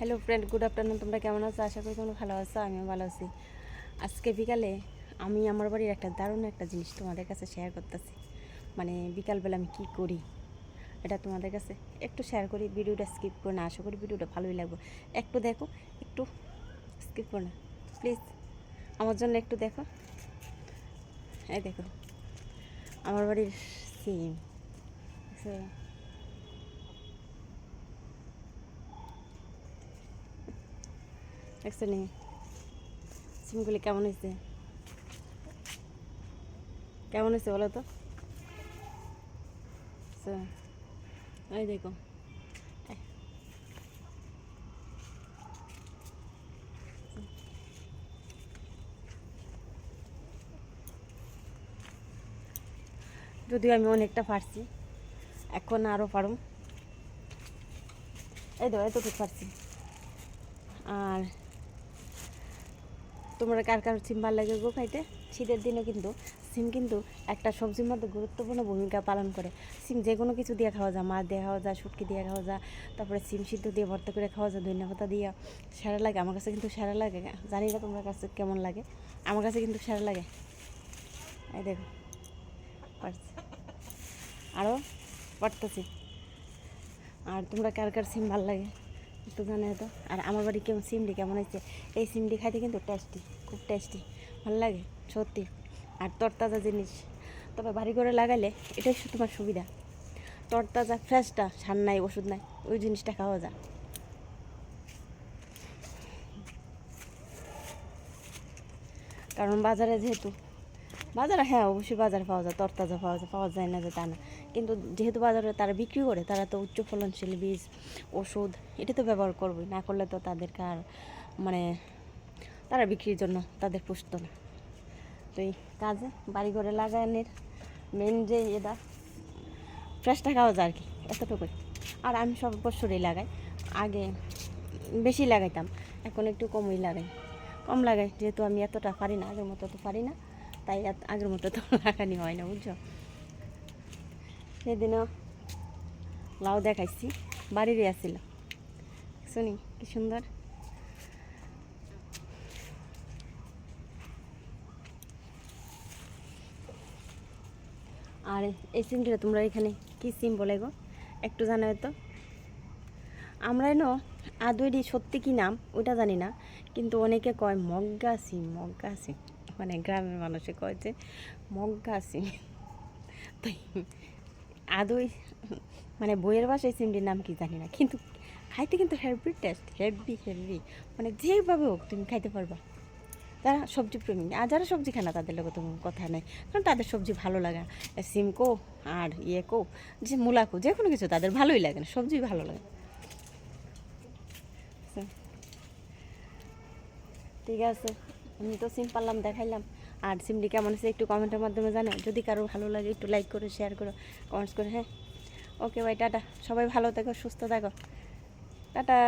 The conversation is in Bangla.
হ্যালো ফ্রেন্ড গুড আফটারনুন তোমরা কেমন আছো? আশা করি তোমরা ভালো আছো, আমিও ভালো আছি। আজকে বিকালে আমি আমার বাড়ির একটা দারুণ একটা জিনিস তোমাদের কাছে শেয়ার করতেছি। মানে বিকালবেলা আমি কি করি? এটা তোমাদের কাছে একটু শেয়ার করি, ভিডিওটা স্কিপ করে না, আশা করি ভিডিওটা ভালোই লাগবে। একটু দেখো, একটু স্কিপ করো না। প্লিজ আমার জন্য একটু দেখো। এই দেখো, আমার বাড়ির সিম দেখছ নি? সিমগুলি কেমন হয়েছে? কেমন হয়েছে বলো তো? এই দেখো। যদিও আমি অনেকটা পারছি এখন আরও পারুম এই দেখো, এতটুকু পারছি আর তোমরা কার কার সিম ভালো লাগে গো খাইতে? শীতের দিনে কিন্তু সিম কিন্তু একটা সবজির মধ্যে গুরুত্বপূর্ণ ভূমিকা পালন করে। সিম যে কোনো কিছু দিয়ে খাওয়া যায়, মাছ দিয়ে খাওয়া যায়, শুটকি দিয়ে খাওয়া যায়, তারপরে সিম সিদ্ধ দিয়ে ভর্তা করে খাওয়া যায়, ধনিয়া পাতা দিয়ে। সেরা লাগে, আমার কাছে কিন্তু সেরা লাগে, জানি না তোমার কাছে কেমন লাগে, আমার কাছে কিন্তু সেরা লাগে। এই দেখো, পারছি। আরও পারতেছি আর তোমরা কার কার সিম ভালো লাগে? একটু জানে তো আর আমার বাড়ি কেমন সিমডি কেমন হয়েছে? এই সিমডি খাইতে কিন্তু টেস্টি খুব টেস্টি ভালো লাগে, সত্যি। আর তরতাজা জিনিস। তবে বাড়ি করে লাগালে এটাই তোমার সুবিধা। তরতাজা ফ্রেশটা সার নাই, ওষুধ নাই, ওই জিনিসটা খাওয়া যায়। কারণ বাজারে যেহেতু বাজারে হ্যাঁ অবশ্যই বাজারে পাওয়া যায়, তরতাজা পাওয়া যায় পাওয়া যায় না যে তা না। কিন্তু যেহেতু বাজারে তারা বিক্রি করে, তারা তো উচ্চ ফলনশীল বীজ, ওষুধ, এটা তো ব্যবহার করবে না করলে তো তাদেরকে আর মানে তারা বিক্রির জন্য তাদের পুষত না। তো এই কাজে বাড়ি ঘরে লাগানোর মেন যে এটা ফ্রেশটা খাওয়া যায় আর কি, এতটুকুই। আর আমি সব বছরই লাগাই, আগে বেশি লাগাইতাম, এখন একটু কমই লাগাই। কম লাগাই, যেহেতু আমি এতটা পারি না, আগের মতো তো পারি না। তাই আগের মতো তো লাগানি হয় না, বুঝছ? সেদিনও লাউ দেখাইছি, বাড়িরই আসছিল শুনি, কি সুন্দর। আর এই সিমটা তোমরা এখানে কি সিম বলে গো? একটু জানাবে তো। আমরা এনো আদৈরি সত্যি কি নাম ওটা জানি না, কিন্তু অনেকে কয় মগ্গা সিম মগ্গা সিম। মানে গ্রামের মানুষে কয় যে, মগ্গা সিম। তো আদৈ মানে বইয়ের বাসায় সিমটির নাম কি জানি না, কিন্তু খাইতে কিন্তু হেভি টেস্ট হেভি হেভি মানে যেভাবে হোক তুমি খাইতে পারবা। তারা সবজি প্রেমী, আর যারা সবজি খায় না, তাদের লোক তো কথা নেই। কারণ তাদের সবজি ভালো লাগে। সিম কো আর ইয়ে কো যে মূলা কো যে কোনো কিছু তাদের ভালোই লাগে না সবজি ভালো লাগে ঠিক আছে। আমি তো সিম পারলাম, দেখাইলাম। আর সিমটি কেমন আছে একটু কমেন্টের মাধ্যমে জানো যদি কারও ভালো লাগে, একটু লাইক করে শেয়ার করো কমেন্টস করে হ্যাঁ? ওকে ভাই টাটা। সবাই ভালো থেকো, সুস্থ থাকো। টাটা।